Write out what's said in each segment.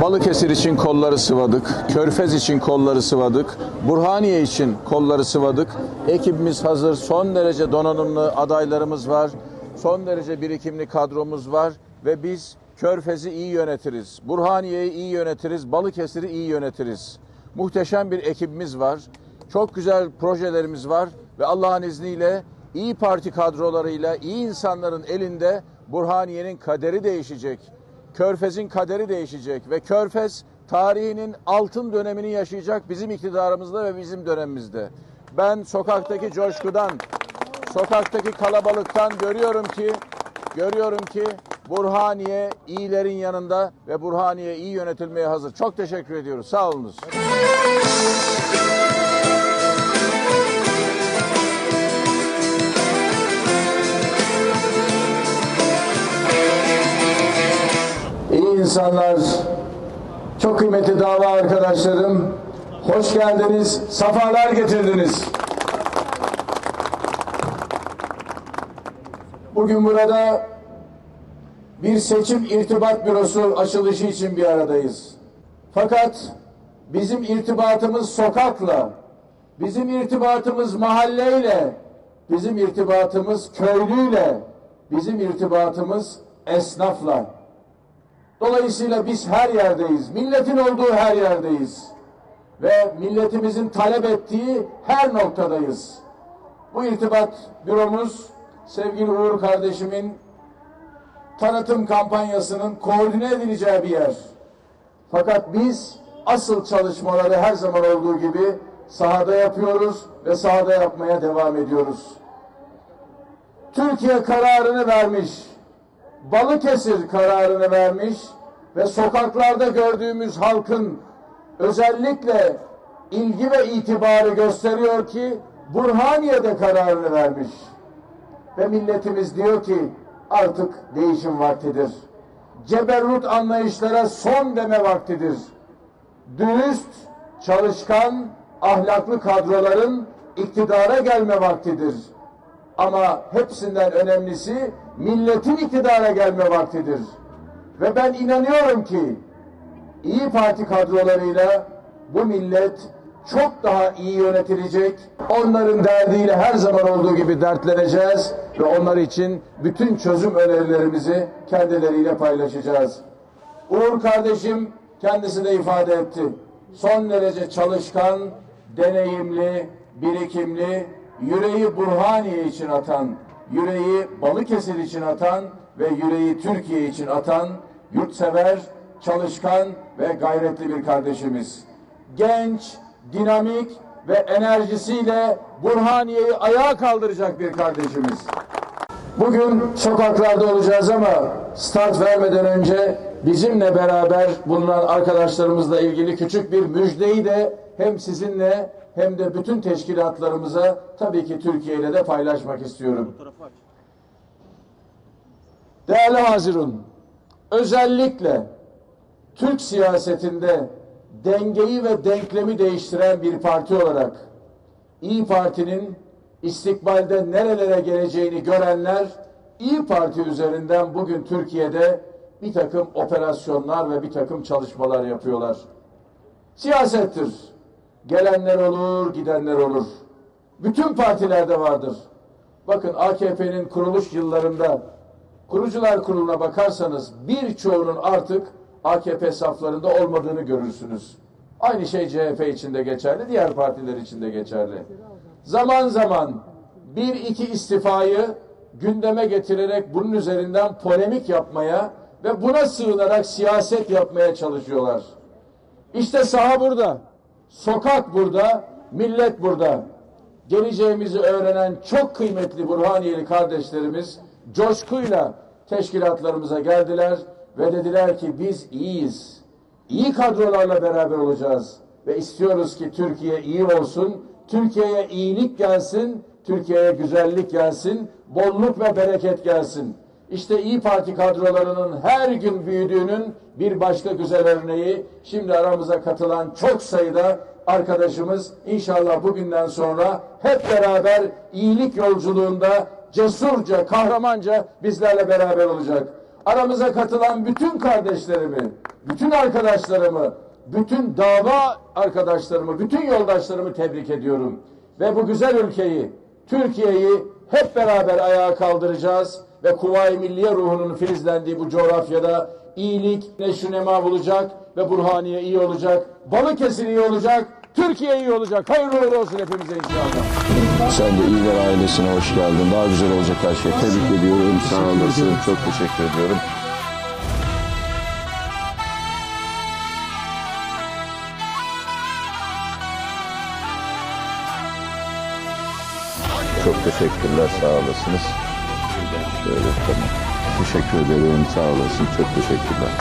Balıkesir için kolları sıvadık, Körfez için kolları sıvadık, Burhaniye için kolları sıvadık. Ekibimiz hazır, son derece donanımlı adaylarımız var, son derece birikimli kadromuz var ve biz Körfez'i iyi yönetiriz, Burhaniye'yi iyi yönetiriz, Balıkesir'i iyi yönetiriz. Muhteşem bir ekibimiz var, çok güzel projelerimiz var ve Allah'ın izniyle iyi parti kadrolarıyla, iyi insanların elinde Burhaniye'nin kaderi değişecek. Körfez'in kaderi değişecek ve Körfez tarihinin altın dönemini yaşayacak bizim iktidarımızda ve bizim dönemimizde. Ben sokaktaki coşkudan, sokaktaki kalabalıktan görüyorum ki görüyorum ki Burhaniye iyilerin yanında ve Burhaniye iyi yönetilmeye hazır. Çok teşekkür ediyoruz. Sağ olunuz. İnsanlar, çok kıymetli dava arkadaşlarım, hoş geldiniz, safalar getirdiniz. Bugün burada bir seçim irtibat bürosu açılışı için bir aradayız. Fakat bizim irtibatımız sokakla, bizim irtibatımız mahalleyle, bizim irtibatımız köylüyle, bizim irtibatımız esnafla. Dolayısıyla biz her yerdeyiz. Milletin olduğu her yerdeyiz. Ve milletimizin talep ettiği her noktadayız. Bu irtibat büromuz sevgili Uğur kardeşimin tanıtım kampanyasının koordine edileceği bir yer. Fakat biz asıl çalışmaları her zaman olduğu gibi sahada yapıyoruz ve sahada yapmaya devam ediyoruz. Türkiye kararını vermiş. Balıkesir kararını vermiş ve sokaklarda gördüğümüz halkın özellikle ilgi ve itibarı gösteriyor ki Burhaniye'de kararını vermiş. Ve milletimiz diyor ki artık değişim vaktidir. Ceberrut anlayışlara son deme vaktidir. Dürüst, çalışkan, ahlaklı kadroların iktidara gelme vaktidir. Ama hepsinden önemlisi milletin iktidara gelme vaktidir. Ve ben inanıyorum ki İyi Parti kadrolarıyla bu millet çok daha iyi yönetilecek. Onların derdiyle her zaman olduğu gibi dertleneceğiz ve onlar için bütün çözüm önerilerimizi kendileriyle paylaşacağız. Uğur kardeşim kendisi de ifade etti. Son derece çalışkan, deneyimli, birikimli, yüreği Burhaniye için atan, yüreği Balıkesir için atan ve yüreği Türkiye için atan, yurtsever, çalışkan ve gayretli bir kardeşimiz. Genç, dinamik ve enerjisiyle Burhaniye'yi ayağa kaldıracak bir kardeşimiz. Bugün sokaklarda olacağız ama start vermeden önce bizimle beraber bulunan arkadaşlarımızla ilgili küçük bir müjdeyi de hem sizinle hem de bütün teşkilatlarımıza tabii ki Türkiye ile de paylaşmak istiyorum. Değerli Hazirun, özellikle Türk siyasetinde dengeyi ve denklemi değiştiren bir parti olarak İyi Parti'nin istikbalde nerelere geleceğini görenler İyi Parti üzerinden bugün Türkiye'de bir takım operasyonlar ve bir takım çalışmalar yapıyorlar. Siyasettir. Gelenler olur, gidenler olur. Bütün partilerde vardır. Bakın AKP'nin kuruluş yıllarında kurucular kuruluna bakarsanız birçoğunun artık AKP saflarında olmadığını görürsünüz. Aynı şey CHP için de geçerli, diğer partiler için de geçerli. Zaman zaman bir iki istifayı gündeme getirerek bunun üzerinden polemik yapmaya ve buna sığınarak siyaset yapmaya çalışıyorlar. İşte saha burada, sokak burada, millet burada. Geleceğimizi öğrenen çok kıymetli Burhaniyeli kardeşlerimiz coşkuyla teşkilatlarımıza geldiler ve dediler ki biz iyiyiz. İyi kadrolarla beraber olacağız ve istiyoruz ki Türkiye iyi olsun, Türkiye'ye iyilik gelsin, Türkiye'ye güzellik gelsin, bolluk ve bereket gelsin. İşte İyi Parti kadrolarının her gün büyüdüğünün bir başka güzel örneği şimdi aramıza katılan çok sayıda arkadaşımız inşallah bugünden sonra hep beraber iyilik yolculuğunda cesurca, kahramanca bizlerle beraber olacak. aramıza katılan bütün kardeşlerimi, bütün arkadaşlarımı, bütün dava arkadaşlarımı, bütün yoldaşlarımı tebrik ediyorum. Ve bu güzel ülkeyi, Türkiye'yi hep beraber ayağa kaldıracağız ve Kuvayi Milliye ruhunun filizlendiği bu coğrafyada iyilik, neşri nema bulacak ve Burhaniye iyi olacak, Balıkesir iyi olacak, Türkiye iyi olacak. Hayırlı uğurlu olsun hepimize inşallah. Sen de İyiler ailesine hoş geldin. Daha güzel olacak her şey. Tebrik ediyorum. Sağ olasın. Çok teşekkür ediyorum. Çok teşekkürler. Sağ olasınız. Şöyle tamam. Teşekkür ederim. Sağ olasın. Çok teşekkürler.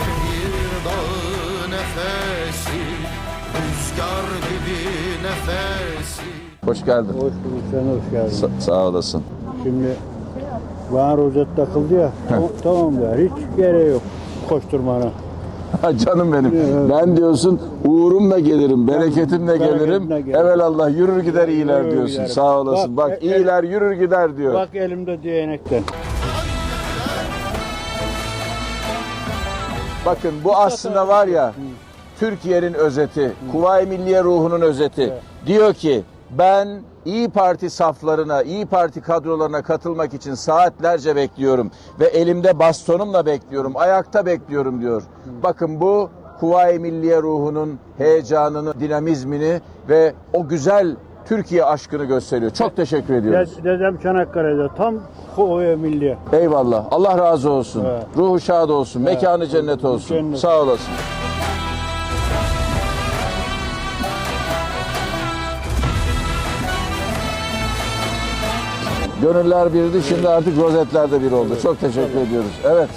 Bir dağ nefesi, rüzgar gibi nefesi. Hoş geldin. Hoş bulduk sen hoş geldin. Sa- sağ olasın. Şimdi bana rozet takıldı ya. tamam, tamam ya hiç gereği yok koşturmana. Canım benim. Evet. Ben diyorsun uğurumla gelirim, bereketimle gelirim. gelirim. Evelallah yürür gider iyiler Yürür diyorsun. giderim. Sağ olasın. Bak, Bak, e- iyiler yürür gider diyor. Bak elimde değnekten. Bakın bu aslında var ya Türkiye'nin özeti, Kuvayi Milliye ruhunun özeti. Diyor ki ben İyi Parti saflarına, İyi Parti kadrolarına katılmak için saatlerce bekliyorum ve elimde bastonumla bekliyorum, ayakta bekliyorum diyor. Bakın bu Kuvayi Milliye ruhunun heyecanını, dinamizmini ve o güzel Türkiye aşkını gösteriyor. Çok teşekkür ediyoruz. Ded- Dedem Çanakkale'de tam Koya Milliye. Eyvallah. Allah razı olsun. Evet. Ruhu şad olsun. Mekanı cennet olsun. Cennet. Sağ olasın. Gönüller birdi. Şimdi artık rozetler de bir oldu. Çok teşekkür ediyoruz. Evet.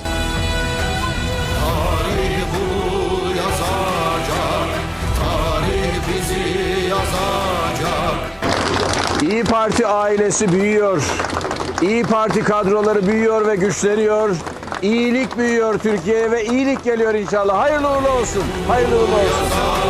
İyi Parti ailesi büyüyor. İyi Parti kadroları büyüyor ve güçleniyor. İyilik büyüyor Türkiye'ye ve iyilik geliyor inşallah. Hayırlı uğurlu olsun. Hayırlı uğurlu olsun.